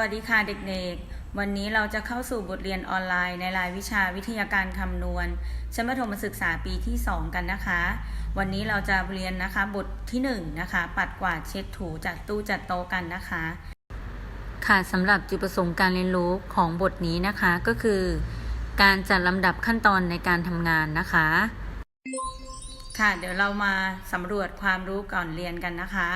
วัสดีค่ะเด็กๆ วันนี้เราจะเข้าสู่บทเรียนออนไลน์ในรายวิชาวิทยาการคำนวณชั้นประถมศึกษาปีที่ 2 กันนะคะ วันนี้เราจะเรียนนะคะบทที่1นะคะ ปัดกวาดเช็ดถูจัดตู้จัดโต๊ะกันนะคะ ค่ะสำหรับจุดประสงค์การเรียนรู้ของบทนี้นะคะก็คือ การจัดลำดับขั้นตอนในการทำงานนะคะ ค่ะเดี๋ยวเรามาสำรวจความรู้ก่อนเรียนกันนะคะ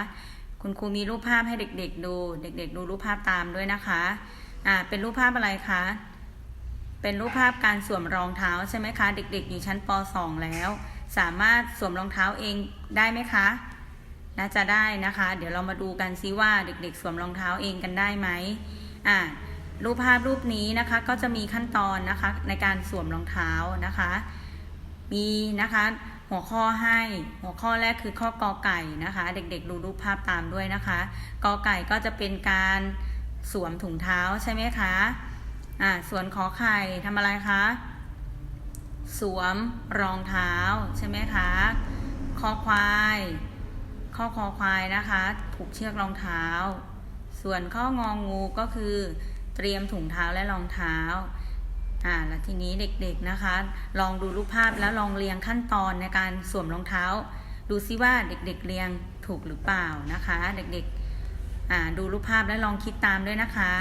คุณครูมีรูปภาพให้เด็ก ๆ ดู เด็ก ๆ ดูรูปภาพตามด้วยนะคะ อ่า เป็นรูปภาพอะไรคะ เป็นรูปภาพการสวมรองเท้าใช่ไหมคะ เด็ก ๆ อยู่ชั้นป .2 แล้ว สามารถสวมรองเท้าเองได้ไหมคะ น่าจะได้นะคะ เดี๋ยวเรามาดูกันซิว่าเด็ก ๆ สวมรองเท้าเองกันได้ไหมอ่ารูปภาพรูปนี้นะคะก็จะมีขั้นตอนนะคะในการสวมรองเท้านะคะ มีนะคะ หัวข้อให้ หัวข้อแรกคือข้อกอไก่นะคะ เด็กๆ ดูรูปภาพตามด้วยนะคะกอไก่ก็จะเป็นการสวมถุงเท้าใช่ไหมคะอ่าส่วนขอไข่ทำอะไรคะ สวมรองเท้าใช่ไหมคะคอควายข้อคอควายนะคะ ผูกเชือกรองเท้า ส่วนข้ององูก็คือเตรียมถุงเท้าและรองเท้า อ่าแล้วทีนี้เด็กๆนะคะ ลองดูรูปภาพแล้วลองเรียงขั้นตอนในการสวมรองเท้า ดูซิว่าเด็กๆเรียงถูกหรือเปล่านะคะ เด็กๆอ่าดูรูปภาพแล้วลองคิดตามด้วยนะคะ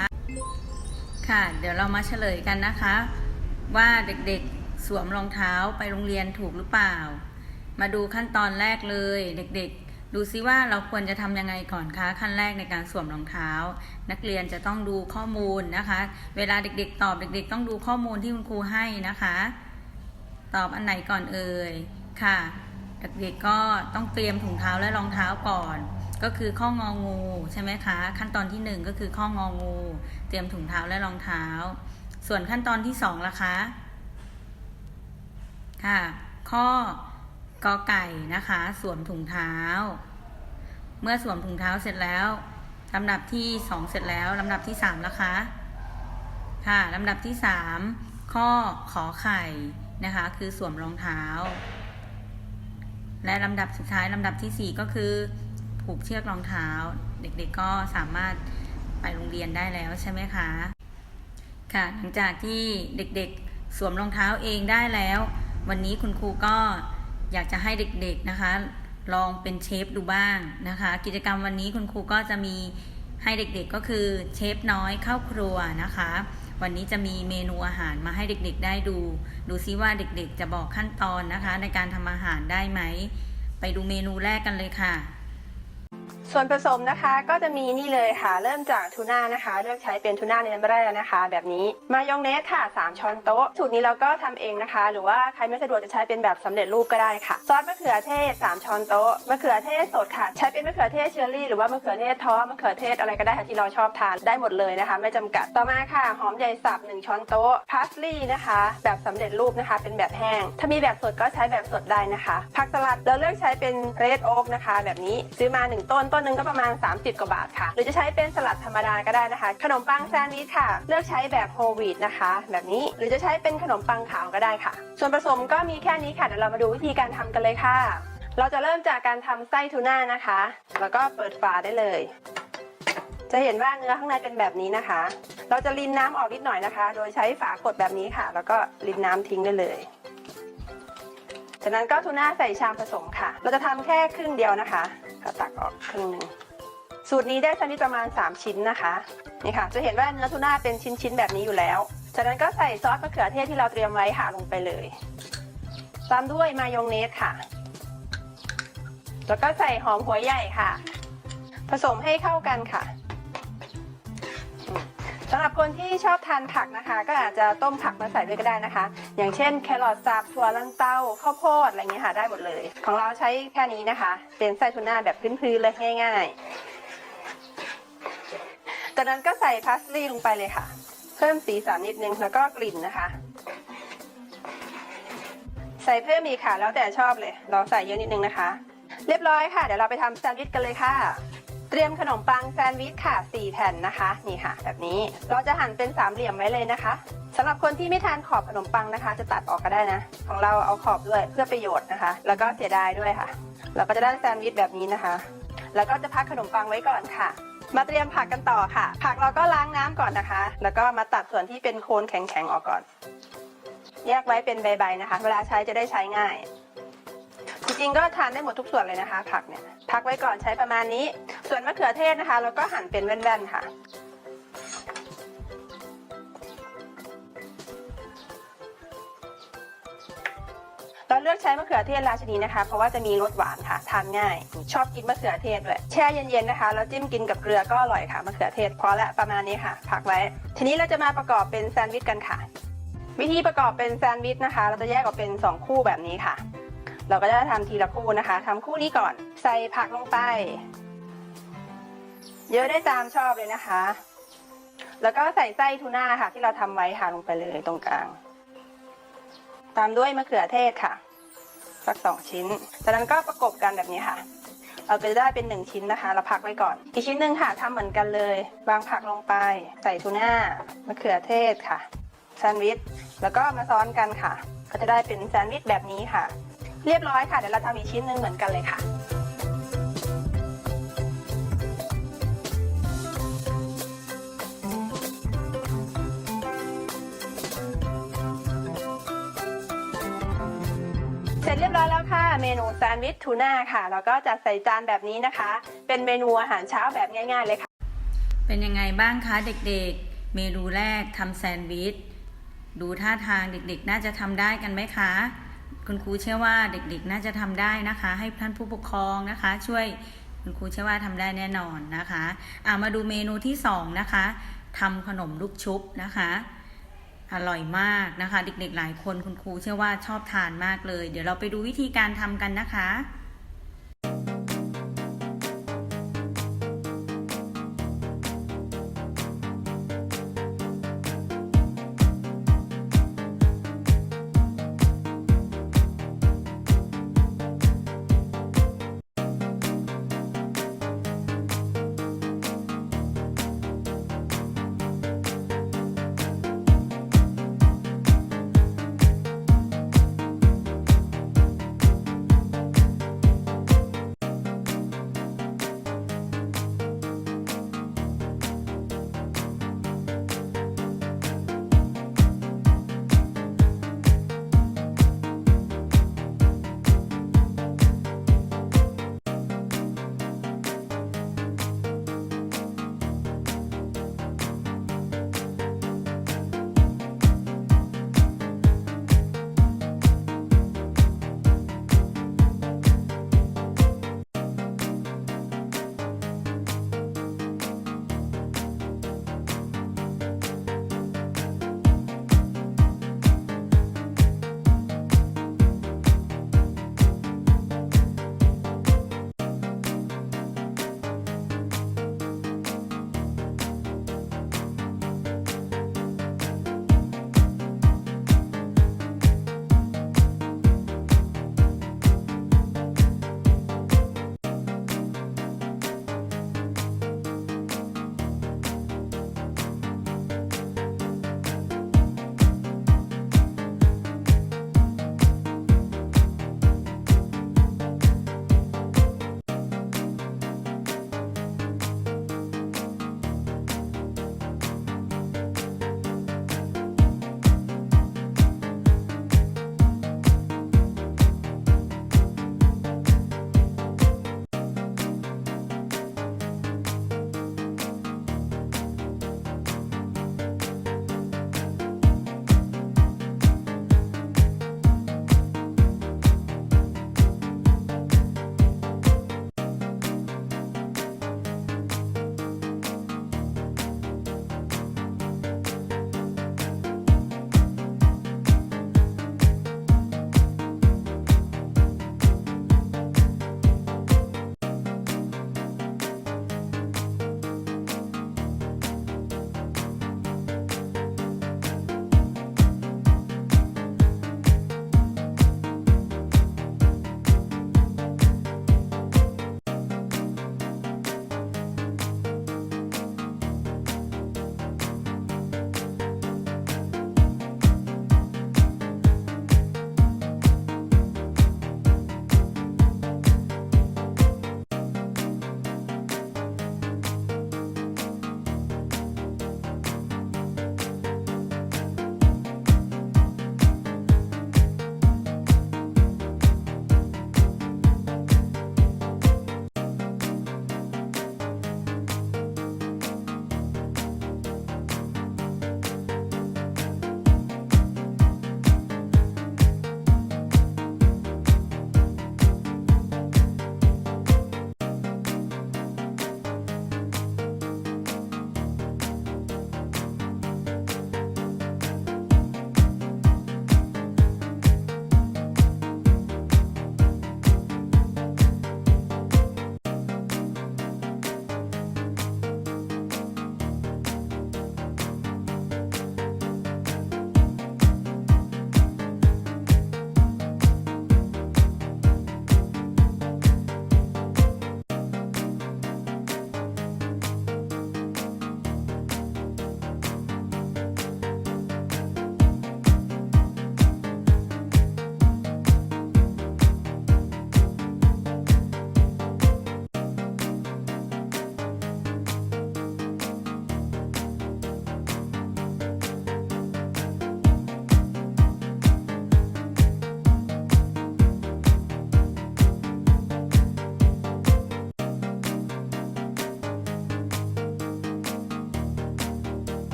ค่ะ เดี๋ยวเรามาเฉลยกันนะคะ ว่าเด็กๆสวมรองเท้าไปโรงเรียนถูกหรือเปล่า มาดูขั้นตอนแรกเลย เด็กๆ ดูซิว่าเราควรจะทำยังไงก่อนคะขั้นแรกในการสวมรองเท้า นักเรียนจะต้องดูข้อมูลนะคะ เวลาเด็กๆ ตอบเด็ก ๆ ต้องดูข้อมูลที่คุณครูให้นะคะ ตอบอันไหนก่อนเอ่ยค่ะ เด็กๆก็ต้องเตรียมถุงเท้าและรองเท้าก่อน ก็คือข้ององูใช่ไหมคะ ขั้นตอนที่หนึ่งก็คือข้ององู เตรียมถุงเท้าและรองเท้า ส่วนขั้นตอนที่สองล่ะคะค่ะ ข้อ กอไก่นะคะ สวมถุงเท้า เมื่อสวมถุงเท้าเสร็จแล้วลำดับที่สองเสร็จแล้วลำดับที่สามล่ะคะค่ะลำดับที่สามข้อขอไข่นะคะ คือสวมรองเท้า และลำดับสุดท้ายลำดับที่สี่ก็คือ ผูกเชือกรองเท้า เด็กๆก็สามารถไปโรงเรียนได้แล้วใช่ไหมคะค่ะหลังจากที่เด็กๆ สวมรองเท้าเองได้แล้ว วันนี้คุณครูก็ อยากจะให้เด็กๆนะคะ ลองเป็นเชฟดูบ้างนะคะ กิจกรรมวันนี้คุณครูก็จะมีให้เด็กๆก็คือเชฟน้อยเข้าครัวนะคะ วันนี้จะมีเมนูอาหารมาให้เด็กๆได้ดู ดูซิว่าเด็กๆจะบอกขั้นตอนนะคะ ในการทำอาหารได้ไหม ไปดูเมนูแรกกันเลยค่ะ ส่วนผสมนะคะก็จะมีนี่เลยค่ะ เริ่มจากทูน่านะคะ เลือกใช้เป็นทูน่าในน้ำแร่นะคะ แบบนี้มายองเนสค่ะ 3 ช้อนโต๊ะสูตรนี้เราก็ทำเองนะคะ หรือว่าใครไม่สะดวกจะใช้เป็นแบบสำเร็จรูปก็ได้ค่ะ ซอสมะเขือเทศ 3 ช้อนโต๊ะมะเขือเทศสดค่ะ ใช้เป็นมะเขือเทศเชอร์รี่หรือว่ามะเขือเทศท้อมะเขือเทศอะไรก็ได้ค่ะที่เราชอบทานได้หมดเลยนะคะ ไม่จำกัดต่อมาค่ะหอมใหญ่สับ 1 ช้อนโต๊ะพาสลีย์นะคะ แบบสำเร็จรูปนะคะ เป็นแบบแห้ง ถ้ามีแบบสดก็ใช้แบบสดได้นะคะผักสลัดเราเลือกใช้เป็นเรดโอ๊กนะคะ แบบนี้ซื้อมา1ต้นต้นหนึ่งก็ประมาณ 30 กว่าบาทค่ะ หรือจะใช้เป็นสลัดธรรมดาก็ได้นะคะ ขนมปังแซนด์วิชค่ะ เลือกใช้แบบโฮลวีตนะคะ แบบนี้หรือจะใช้เป็นขนมปังขาวก็ได้ค่ะ ส่วนผสมก็มีแค่นี้ค่ะเดี๋ยวเรามาดูวิธีการทำกันเลยค่ะ เราจะเริ่มจากการทำไส้ทูน่านะคะ แล้วก็เปิดฝาได้เลย จะเห็นว่าเนื้อข้างในเป็นแบบนี้นะคะ เราจะรินน้ำออกนิดหน่อยนะคะ โดยใช้ฝากดแบบนี้ค่ะ แล้วก็รินน้ำทิ้งได้เลยจากนั้นก็ทูน่าใส่ชามผสมค่ะ เราจะทำแค่ครึ่งเดียวนะคะ ก็ตักออกครึ่งหนึ่งสูตรนี้ได้ชนิดประมาณ 3 ชิ้นนะคะนี่ค่ะ จะเห็นว่าเนื้อทูน่าเป็นชิ้นๆแบบนี้อยู่แล้ว จากนั้นก็ใส่ซอสมะเขือเทศที่เราเตรียมไว้ค่ะลงไปเลย ตามด้วยมายองเนสค่ะ แล้วก็ใส่หอมหัวใหญ่ค่ะ ผสมให้เข้ากันค่ะำหรับคนที่ชอบทานผักนะคะ ก็อาจจะต้มผักมาใส่ด้วยก็ได้นะคะ อย่างเช่นแครอทสับถั่วลันเต้าข้าวโพดอะไรเงี้ยค่ะได้หมดเลย ของเราใช้แค่นี้นะคะ เป็นไส้ทูน่าแบบพื้นๆเลยง่าย ๆ จากนั้นก็ใส่พาสลีย์ลงไปเลยค่ะ เพิ่มสีสันนิดนึงแล้วก็กลิ่นนะคะ ใส่เพิ่มอีกค่ะแล้วแต่ชอบเลย เราใส่เยอะนิดนึงนะคะ เรียบร้อยค่ะ เดี๋ยวเราไปทำแซนด์วิชกันเลยค่ะ เตรียมขนมปังแซนด์วิชค่ะ 4 แผ่นนะคะ นี่ค่ะ แบบนี้เราจะหั่นเป็นสามเหลี่ยมไว้เลยนะคะสำหรับคนที่ไม่ทานขอบขนมปังนะคะ จะตัดออกก็ได้นะ ของเราเอาขอบด้วยเพื่อประโยชน์นะคะ แล้วก็เสียดายด้วยค่ะ เราก็จะได้แซนด์วิชแบบนี้นะคะ แล้วก็จะพักขนมปังไว้ก่อนค่ะ มาเตรียมผักกันต่อค่ะ ผักเราก็ล้างน้ำก่อนนะคะ แล้วก็มาตัดส่วนที่เป็นโคนแข็งๆออกก่อน แยกไว้เป็นใบๆนะคะ เวลาใช้จะได้ใช้ง่าย ริงๆก็ทานได้หมดทุกส่วนเลยนะคะ ผักเนี่ยพักไว้ก่อนใช้ประมาณนี้ ส่วนมะเขือเทศนะคะเราก็หั่นเป็นแว่นๆค่ะ เราเลือกใช้มะเขือเทศราชินีนะคะ เพราะว่าจะมีรสหวานค่ะทานง่าย ชอบกินมะเขือเทศด้วยแช่เย็นๆนะคะแล้วจิ้มกินกับเกลือก็อร่อยค่ะมะเขือเทศพอละประมาณนี้ค่ะพักไว้ ทีนี้เราจะมาประกอบเป็นแซนด์วิชกันค่ะ วิธีประกอบเป็นแซนด์วิชนะคะ เราจะแยกออกเป็น 2 คู่แบบนี้ค่ะ เราก็จะทำทีละคู่นะคะทำคู่นี้ก่อนใส่ผักลงไป เยอะได้ตามชอบเลยนะคะ แล้วก็ใส่ไส้ทูน่าค่ะ ที่เราทำไว้ค่ะลงไปเลยตรงกลาง ตามด้วยมะเขือเทศค่ะสักสองชิ้น จากนั้นก็ประกบกันแบบนี้ค่ะ เราจะได้เป็นหนึ่งชิ้นนะคะ เราพักไว้ก่อน อีกชิ้นหนึ่งค่ะทำเหมือนกันเลย วางผักลงไป ใส่ทูน่ามะเขือเทศค่ะแซนด์วิช แล้วก็มาซ้อนกันค่ะ ก็จะได้เป็นแซนด์วิชแบบนี้ค่ะ เรียบร้อยค่ะเดี๋ยวเราทำอีกชิ้นหนึ่งเหมือนกันเลยค่ะเสร็จเรียบร้อยแล้วค่ะ เมนูแซนด์วิชทูน่าค่ะ แล้วก็จัดใส่จานแบบนี้นะคะ เป็นเมนูอาหารเช้าแบบง่าย ๆ เลยค่ะ เป็นยังไงบ้างคะเด็กๆ เมนูแรกทำแซนด์วิช ดูท่าทางเด็กๆ น่าจะทำได้กันไหมคะ คุณครูเชื่อว่าเด็กๆ น่าจะทำได้นะคะ ให้ท่านผู้ปกครองนะคะ ช่วยคุณครูเชื่อว่าทำได้แน่นอนนะคะอ่ามาดูเมนูที่สองนะคะทำขนมลูกชุบนะคะ อร่อยมากนะคะ เด็กๆหลายคนคุณครูเชื่อว่าชอบทานมากเลย เดี๋ยวเราไปดูวิธีการทำกันนะคะ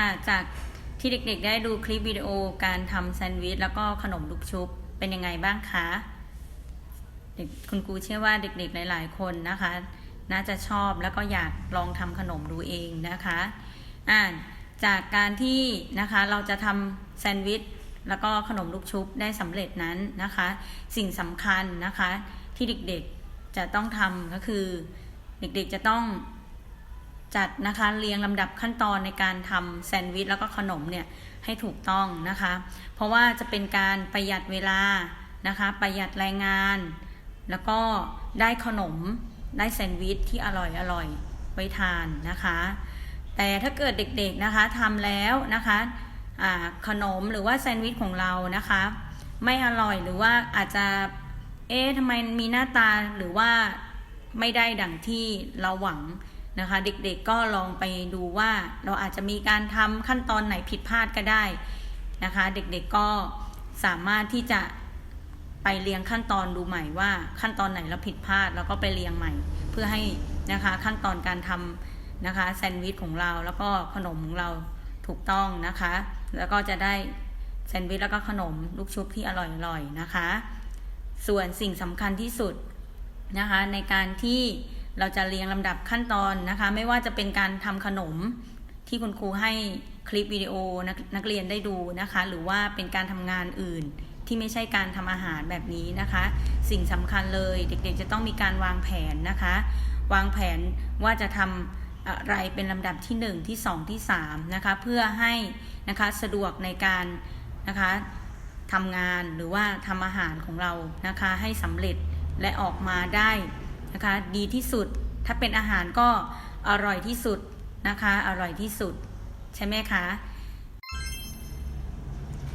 ค่ะ จากที่เด็กๆได้ดูคลิปวิดีโอการทำแซนด์วิชแล้วก็ขนมลูกชุบเป็นยังไงบ้างคะเด็กคุณครูเชื่อว่าเด็กๆหลาย ๆ คนนะคะ น่าจะชอบแล้วก็อยากลองทำขนมดูเองนะคะอ่าจากการที่นะคะเราจะทำแซนด์วิชแล้วก็ขนมลูกชุบได้สำเร็จนั้นนะคะ สิ่งสำคัญนะคะที่เด็กๆจะต้องทำก็คือ เด็กๆจะต้อง จัดนะคะเรียงลำดับขั้นตอนในการทำแซนด์วิชแล้วก็ขนมเนี่ยให้ถูกต้องนะคะ เพราะว่าจะเป็นการประหยัดเวลานะคะ ประหยัดแรงงาน แล้วก็ได้ขนมได้แซนด์วิชที่อร่อยอร่อยไว้ทานนะคะ แต่ถ้าเกิดเด็กๆนะคะทำแล้วนะคะขนมหรือว่าแซนด์วิชของเรานะคะ ไม่อร่อยหรือว่าอาจจะเอ๊ะทำไมมีหน้าตาหรือว่าไม่ได้ดังที่เราหวัง นะคะ เด็กๆก็ลองไปดูว่าเราอาจจะมีการทำขั้นตอนไหนผิดพลาดก็ได้นะคะ เด็กๆก็สามารถที่จะไปเรียงขั้นตอนดูใหม่ว่าขั้นตอนไหนเราผิดพลาดแล้วก็ไปเรียงใหม่ เพื่อให้นะคะขั้นตอนการทำนะคะแซนด์วิชของเราแล้วก็ขนมของเราถูกต้องนะคะ แล้วก็จะได้แซนด์วิชแล้วก็ขนมลูกชุบที่อร่อยๆนะคะ ส่วนสิ่งสำคัญที่สุดนะคะในการที่ เราจะเรียงลำดับขั้นตอนนะคะ ไม่ว่าจะเป็นการทำขนมที่คุณครูให้คลิปวิดีโอนักนักเรียนได้ดูนะคะ หรือว่าเป็นการทำงานอื่นที่ไม่ใช่การทำอาหารแบบนี้นะคะ สิ่งสำคัญเลยเด็กๆจะต้องมีการวางแผนนะคะ วางแผนว่าจะทำอะไรเป็นลำดับที่ 1 ที่ 2 ที่ 3 นะคะ เพื่อให้นะคะสะดวกในการนะคะทำงานหรือว่าทำอาหารของเรานะคะให้สำเร็จและออกมาได้ นะคะดีที่สุด ถ้าเป็นอาหารก็อร่อยที่สุดนะคะ อร่อยที่สุด ใช่ไหมคะ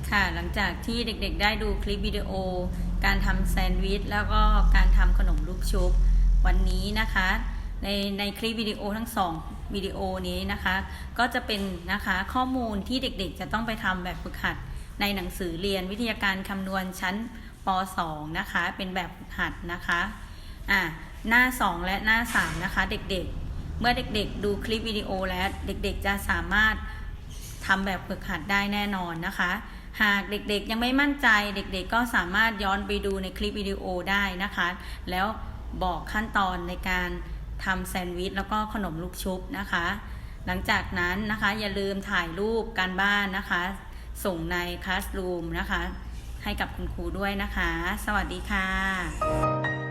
ค่ะหลังจากที่เด็กๆ ได้ดูคลิปวิดีโอ การทำแซนด์วิชแล้วก็การทำขนมลูกชุบวันนี้นะคะ ในในคลิปวิดีโอทั้งสองวิดีโอนี้นะคะ ก็จะเป็นนะคะข้อมูลที่เด็กๆ จะต้องไปทำแบบฝึกหัด ในหนังสือเรียนวิทยาการคำนวณชั้นป .2 นะคะ เป็นแบบฝึกหัดนะคะอะ หน้า 2 และหน้า 3 นะคะ เด็กๆ เมื่อเด็กๆ ดูคลิปวิดีโอแล้วเด็กๆ จะสามารถทำแบบฝึกหัดได้แน่นอนนะคะ หากเด็กๆยังไม่มั่นใจเด็กๆ ก็สามารถย้อนไปดูในคลิปวิดีโอได้นะคะ แล้วบอกขั้นตอนในการทำแซนด์วิชแล้วก็ขนมลูกชุบนะคะ หลังจากนั้นนะคะอย่าลืมถ่ายรูปการบ้านนะคะ ส่งในคลาสรูมนะคะ ให้กับคุณครูด้วยนะคะ สวัสดีค่ะ